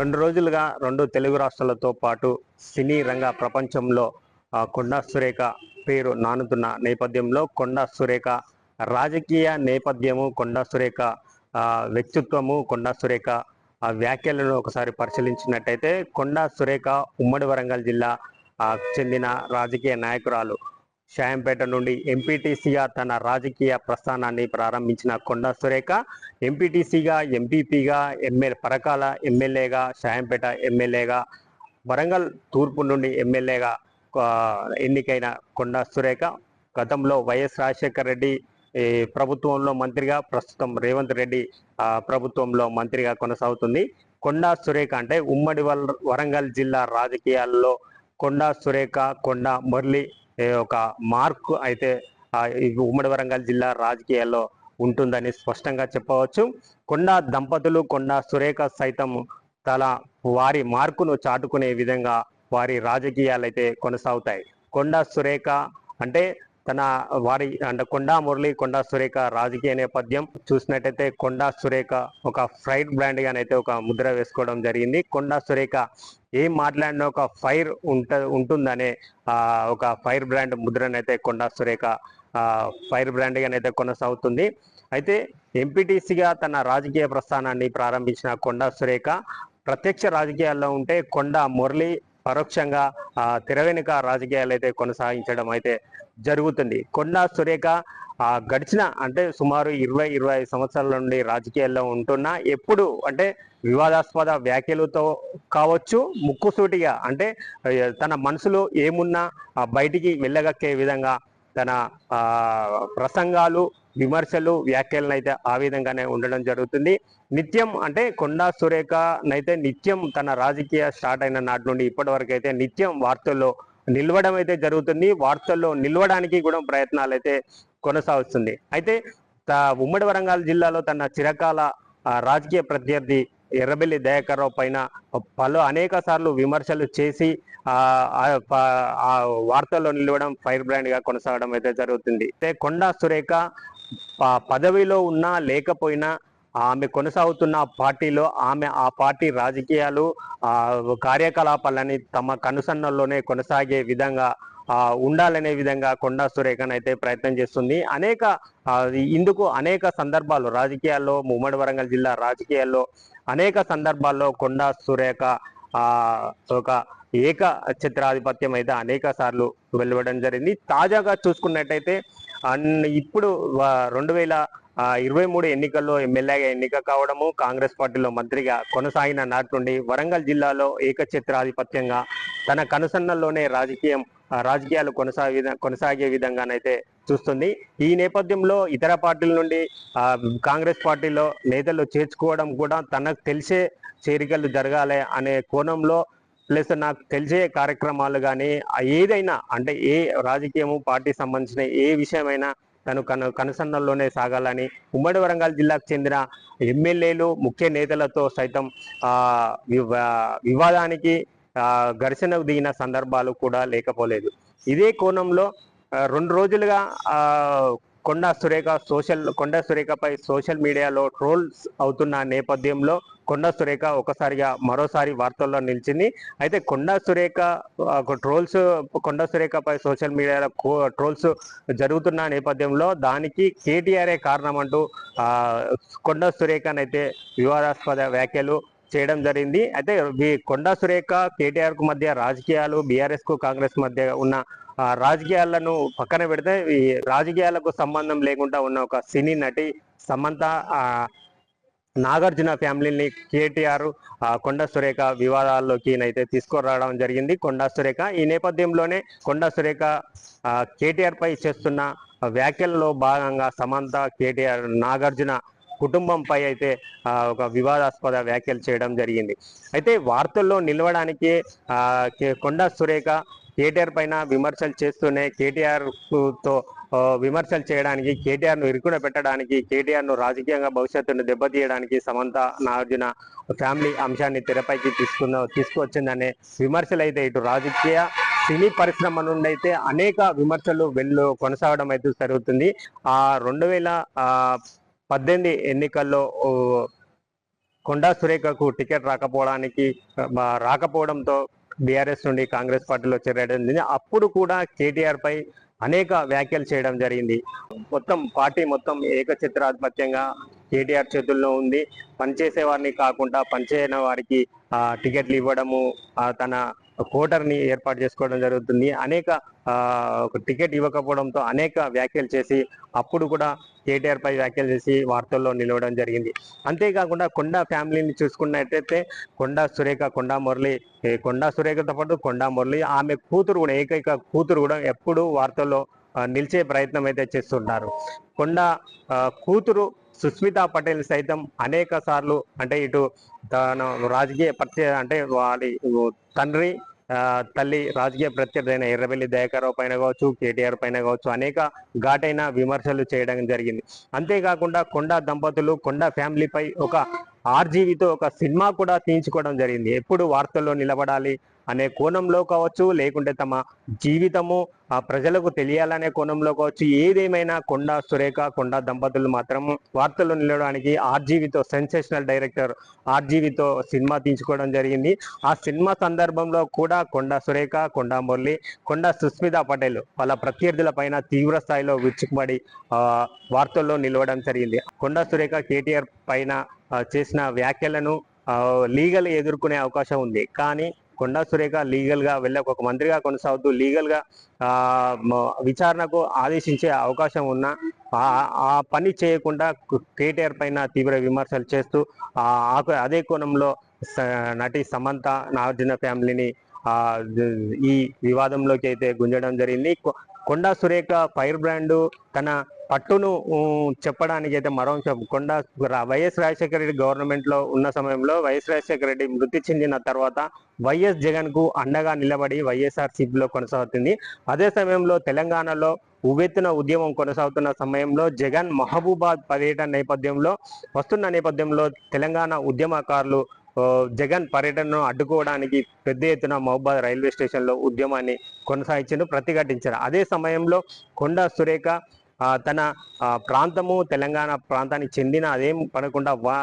రెండు రోజులుగా రెండు తెలుగు రాష్ట్రాలతో పాటు సినీ రంగ ప్రపంచంలో కొండా సురేఖ పేరు నానుతున్న నేపథ్యంలో కొండా సురేఖ రాజకీయ నేపథ్యము కొండా సురేఖ వ్యక్తిత్వము కొండా సురేఖ వ్యాఖ్యలను ఒకసారి పరిశీలించినట్టయితే కొండా సురేఖ ఉమ్మడి వరంగల్ జిల్లా చెందిన రాజకీయ నాయకురాలు. షాయంపేట నుండి ఎంపీటీసీగా తన రాజకీయ ప్రస్థానాన్ని ప్రారంభించిన కొండా సురేఖ ఎంపీటీసీగా ఎంపీపీగా ఎమ్మెల్యే పరకాల ఎమ్మెల్యేగా షాయంపేట ఎమ్మెల్యేగా వరంగల్ తూర్పు నుండి ఎమ్మెల్యేగా ఎన్నికైన కొండా సురేఖ గతంలో వైఎస్ రాజశేఖర రెడ్డి ఈ ప్రభుత్వంలో మంత్రిగా ప్రస్తుతం రేవంత్ రెడ్డి ప్రభుత్వంలో మంత్రిగా కొనసాగుతుంది. కొండా సురేఖ అంటే ఉమ్మడి వరంగల్ జిల్లా రాజకీయాల్లో కొండా సురేఖ కొండా మురళి ఒక మార్క్ అయితే ఉమ్మడి వరంగల్ జిల్లా రాజకీయాల్లో ఉంటుందని స్పష్టంగా చెప్పవచ్చు. కొండా దంపతులు కొండా సురేఖ సైతం తల వారి మార్కును చాటుకునే విధంగా వారి రాజకీయాలు అయితే కొనసాగుతాయి. కొండా సురేఖ అంటే తన వారి అంటే కొండా మురళి కొండా సురేఖ రాజకీయ నేపథ్యం. చూసినట్టయితే కొండా సురేఖ ఒక ఫ్రైడ్ బ్రాండ్ గానైతే ఒక ముద్ర వేసుకోవడం జరిగింది. కొండా సురేఖ ఏం మాట్లాడిన ఒక ఫైర్ ఉంట ఉంటుందనే ఆ, ఒక ఫైర్ బ్రాండ్ ముద్రనైతే కొండా సురేఖ ఫైర్ బ్రాండ్ అయితే కొనసాగుతుంది. అయితే ఎంపీటీసీగా తన రాజకీయ ప్రస్థానాన్ని ప్రారంభించిన కొండా సురేఖ ప్రత్యక్ష రాజకీయాల్లో ఉంటే కొండ మురళి పరోక్షంగా ఆ, రాజకీయాలు అయితే కొనసాగించడం అయితే జరుగుతుంది. కొండా సురేఖ ఆ, గడిచిన అంటే సుమారు ఇరవై ఇరవై సంవత్సరాల నుండి రాజకీయాల్లో ఉంటున్నా ఎప్పుడు అంటే వివాదాస్పద వ్యాఖ్యలతో కావచ్చు ముక్కుసూటిగా అంటే తన మనసులో ఏమున్నా బయటికి వెళ్ళగక్కే విధంగా తన ప్రసంగాలు విమర్శలు వ్యాఖ్యలను అయితే ఆ విధంగానే ఉండడం జరుగుతుంది. నిత్యం అంటే కొండా సురేఖ నైతే నిత్యం తన రాజకీయ స్టార్ట్ అయిన నాటి నుండి ఇప్పటి వరకు అయితే నిత్యం వార్తల్లో నిలవడం అయితే జరుగుతుంది. వార్తల్లో నిలవడానికి కూడా ప్రయత్నాలు అయితే కొనసాగుతుంది. అయితే త- ఉమ్మడి వరంగల్ జిల్లాలో తన చిరకాల రాజకీయ ప్రత్యర్థి ఎర్రబెల్లి దయాకర్ రావు పైన పలు అనేక సార్లు విమర్శలు చేసి ఆ వార్తల్లో నిలవడం ఫైర్ బ్రాండ్గా కొనసాగడం అయితే జరుగుతుంది. అయితే కొండా సురేఖ పదవిలో ఉన్నా లేకపోయినా ఆమె కొనసాగుతున్న పార్టీలో ఆమె ఆ పార్టీ రాజకీయాలు ఆ కార్యకలాపాలని తమ కనుసన్నల్లోనే కొనసాగే విధంగా ఆ ఉండాలనే విధంగా కొండా సురేఖన్ అయితే ప్రయత్నం చేస్తుంది. అనేక ఇందుకు అనేక సందర్భాలు రాజకీయాల్లో ఉమ్మడి వరంగల్ జిల్లా రాజకీయాల్లో అనేక సందర్భాల్లో కొండా సురేఖ ఆ ఒక ఏక చిత్రాధిపత్యం అయితే అనేక సార్లు వెలువడం జరిగింది. తాజాగా చూసుకున్నట్టయితే అండ్ ఇప్పుడు రెండు వేల ఇరవై మూడు ఎన్నికల్లో ఎమ్మెల్యేగా ఎన్నిక కావడము కాంగ్రెస్ పార్టీలో మంత్రిగా కొనసాగిన నాటి నుండి వరంగల్ జిల్లాలో ఏకఛత్రాధిపత్యంగా తన కనుసన్నల్లోనే రాజకీయం రాజకీయాలు కొనసాగే కొనసాగే విధంగానైతే చూస్తుంది. ఈ నేపథ్యంలో ఇతర పార్టీల నుండి కాంగ్రెస్ పార్టీలో నేతలు చేర్చుకోవడం కూడా తనకు తెలిసే చేరికలు జరగాలి అనే కోణంలో ప్లస్ నాకు తెలిసే కార్యక్రమాలు కానీ ఏదైనా అంటే ఏ రాజకీయము పార్టీ సంబంధించిన ఏ విషయమైనా తను కను కనుసన్నల్లోనే సాగాలని ఉమ్మడి వరంగల్ జిల్లాకు చెందిన ఎమ్మెల్యేలు ముఖ్య నేతలతో సైతం వివాదానికి ఘర్షణకు దిగిన సందర్భాలు కూడా లేకపోలేదు. ఇదే కోణంలో రెండు రోజులుగా కొండా సురేఖ సోషల్ కొండా సురేఖపై సోషల్ మీడియాలో ట్రోల్స్ అవుతున్న నేపథ్యంలో కొండా సురేఖ ఒకసారిగా మరోసారి వార్తల్లో నిలిచింది. అయితే కొండా సురేఖ ట్రోల్స్ కొండా సురేఖపై సోషల్ మీడియాలో ట్రోల్స్ జరుగుతున్న నేపథ్యంలో దానికి కేటీఆర్ఏ కారణం అంటూ ఆ, కొండా సురేఖనైతే వివాదాస్పద వ్యాఖ్యలు చేయడం జరిగింది. అయితే ఈ కొండా సురేఖ కేటీఆర్కు మధ్య రాజకీయాలు బీఆర్ఎస్కు కాంగ్రెస్ మధ్య ఉన్న రాజకీయాలను పక్కన పెడితే ఈ రాజకీయాలకు సంబంధం లేకుండా ఉన్న ఒక సినీ నటి సమంత నాగార్జున ఫ్యామిలీని కేటీఆర్ కొండ కొండా సురేఖ వివాదాల్లోకి అయితే తీసుకురావడం జరిగింది. కొండా సురేఖ ఈ నేపథ్యంలోనే కొండా సురేఖ కేటీఆర్ పై చేస్తున్న వ్యాఖ్యలలో భాగంగా సమంత కేటీఆర్ నాగార్జున కుటుంబంపై అయితే ఒక వివాదాస్పద వ్యాఖ్యలు చేయడం జరిగింది. అయితే వార్తల్లో నిలవడానికి కొండా సురేఖ కేటీఆర్ పైన విమర్శలు చేస్తూనే కేటీఆర్తో విమర్శలు చేయడానికి కేటీఆర్ను ఇరుకున పెట్టడానికి కేటీఆర్ను రాజకీయంగా భవిష్యత్తును దెబ్బతీయడానికి సమంత నాగార్జున ఫ్యామిలీ అంశాన్ని తెరపైకి తీసుకున్న తీసుకొచ్చిందనే విమర్శలు అయితే ఇటు రాజకీయ సినీ పరిశ్రమ నుండి అయితే అనేక విమర్శలు వెళ్ళు కొనసాగడం అయితే జరుగుతుంది. ఆ రెండు వేల ఆ, పద్దెనిమిది ఎన్నికల్లో కొండా సురేఖకు టికెట్ రాకపోవడానికి రాకపోవడంతో బీఆర్ఎస్ నుండి కాంగ్రెస్ పార్టీలో చేరడం జరిగింది అప్పుడు కూడా కేటీఆర్ పై అనేక వ్యాఖ్యలు చేయడం జరిగింది. మొత్తం పార్టీ మొత్తం ఏకచిత్రాధిపత్యంగా కేటీఆర్ చేతుల్లో ఉంది. పనిచేసే వారిని కాకుండా పనిచేయని వారికి ఆ, టికెట్లు ఇవ్వడము తన కోటర్ని ఏర్పాటు చేసుకోవడం జరుగుతుంది. అనేక ఒక టికెట్ ఇవ్వకపోవడంతో అనేక వ్యాఖ్యలు చేసి అప్పుడు కూడా కేటీఆర్ పై వ్యాఖ్యలు చేసి వార్తల్లో నిలవడం జరిగింది. అంతేకాకుండా కొండా ఫ్యామిలీని చూసుకున్నట్టయితే కొండా సురేఖ కొండా మురళి కొండా సురేఖతో పాటు కొండా మురళి ఆమె కూతురు కూడా ఏకైక కూతురు కూడా ఎప్పుడు వార్తల్లో నిలిచే ప్రయత్నం అయితే చేస్తున్నారు కొండా కూతురు సుస్మితా పటేల్ సైతం అనేక సార్లు అంటే ఇటు తన రాజకీయ పరిచయ అంటే వాడి తండ్రి తల్లి రాజకీయ ప్రత్యర్థైన ఎర్రబెల్లి దయాకరావు పైన కావచ్చు కేటీఆర్ పైన కావచ్చు అనేక ఘాటైన విమర్శలు చేయడం జరిగింది. అంతేకాకుండా కొండా దంపతులు కొండా ఫ్యామిలీపై ఒక ఆర్జీవితో ఒక సినిమా కూడా తీయించుకోవడం జరిగింది. ఎప్పుడు వార్తల్లో నిలబడాలి అనే కోణంలో కావచ్చు లేకుంటే తమ జీవితము ఆ ప్రజలకు తెలియాలనే కోణంలో కావచ్చు ఏదేమైనా కొండా సురేఖ కొండా దంపతులు మాత్రం వార్తల్లో నిలవడానికి ఆర్జీవితో సెన్సేషనల్ డైరెక్టర్ ఆర్జీవితో సినిమా తీసుకోవడం జరిగింది. ఆ సినిమా సందర్భంలో కూడా కొండా సురేఖ కొండా మురళి కొండా సుస్మిత పటేల్ వాళ్ళ ప్రత్యర్థుల పైన తీవ్ర స్థాయిలో విచ్చుకుపడి ఆ, వార్తల్లో నిలవడం జరిగింది. కొండా సురేఖ కేటీఆర్ పైన చేసిన వ్యాఖ్యలను లీగల్ ఎదుర్కొనే అవకాశం ఉంది. కానీ కొండా సురేఖ లీగల్గా వెళ్ళక ఒక మంత్రిగా కొనసాగుతూ లీగల్గా ఆ, విచారణకు ఆదేశించే అవకాశం ఉన్న ఆ- పని చేయకుండా కేటీఆర్ పైన తీవ్ర విమర్శలు చేస్తూ ఆ ఆ- అదే కోణంలో నటి సమంత నాగార్జున ఫ్యామిలీని ఈ వివాదంలోకి అయితే గుంజడం జరిగింది. కొండా సురేఖ ఫైర్ బ్రాండ్ తన పట్టును చెప్పడానికి అయితే మరో అంశం. కొండా వైఎస్ రాజశేఖర రెడ్డి గవర్నమెంట్లో ఉన్న సమయంలో వైఎస్ రాజశేఖర రెడ్డి మృతి చెందిన తర్వాత వైఎస్ జగన్కు అండగా నిలబడి వైఎస్ఆర్ సిపిలో కొనసాగుతుంది. అదే సమయంలో తెలంగాణలో ఉవ్వెత్తున ఉద్యమం కొనసాగుతున్న సమయంలో జగన్ మహబూబాద్ పర్యటన నేపథ్యంలో వస్తున్న నేపథ్యంలో తెలంగాణ ఉద్యమకారులు జగన్ పర్యటనను అడ్డుకోవడానికి పెద్ద ఎత్తున మహబాద్ రైల్వే స్టేషన్లో ఉద్యమాన్ని కొనసాగించారు ప్రతిఘటించారు. అదే సమయంలో కొండా సురేఖ తన ప్రాంతము తెలంగాణ ప్రాంతానికి చెందిన అదేం పడకుండా వా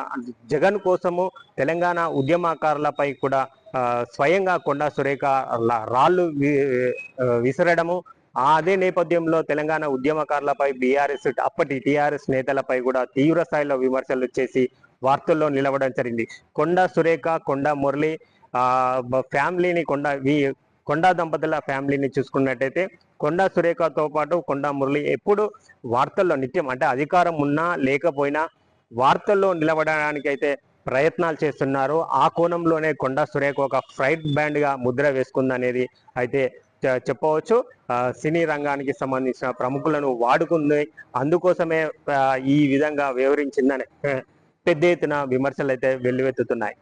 జగన్ కోసము తెలంగాణ ఉద్యమకారులపై కూడా స్వయంగా కొండా సురేఖ రాళ్ళు విసరడము ఆ అదే నేపథ్యంలో తెలంగాణ ఉద్యమకారులపై బీఆర్ఎస్ అప్పటి టీఆర్ఎస్ నేతలపై కూడా తీవ్ర స్థాయిలో విమర్శలు చేసి వార్తల్లో నిలవడం జరిగింది. కొండ సురేఖ కొండ మురళి ఫ్యామిలీని కొండ వి కొండా దంపతుల ఫ్యామిలీని చూసుకున్నట్టయితే కొండా సురేఖతో పాటు కొండా మురళి ఎప్పుడు వార్తల్లో నిత్యం అంటే అధికారం ఉన్నా లేకపోయినా వార్తల్లో నిలబడడానికి అయితే ప్రయత్నాలు చేస్తున్నారు. ఆ కోణంలోనే కొండా సురేఖ ఒక ఫ్రైట్ బ్యాండ్గా ముద్ర వేసుకుందనేది అయితే చెప్పవచ్చు. సినీ రంగానికి సంబంధించిన ప్రముఖులను వాడుకుంది. అందుకోసమే ఈ విధంగా వివరించిందని పెద్ద ఎత్తున విమర్శలు అయితే వెల్లువెత్తుతున్నాయి.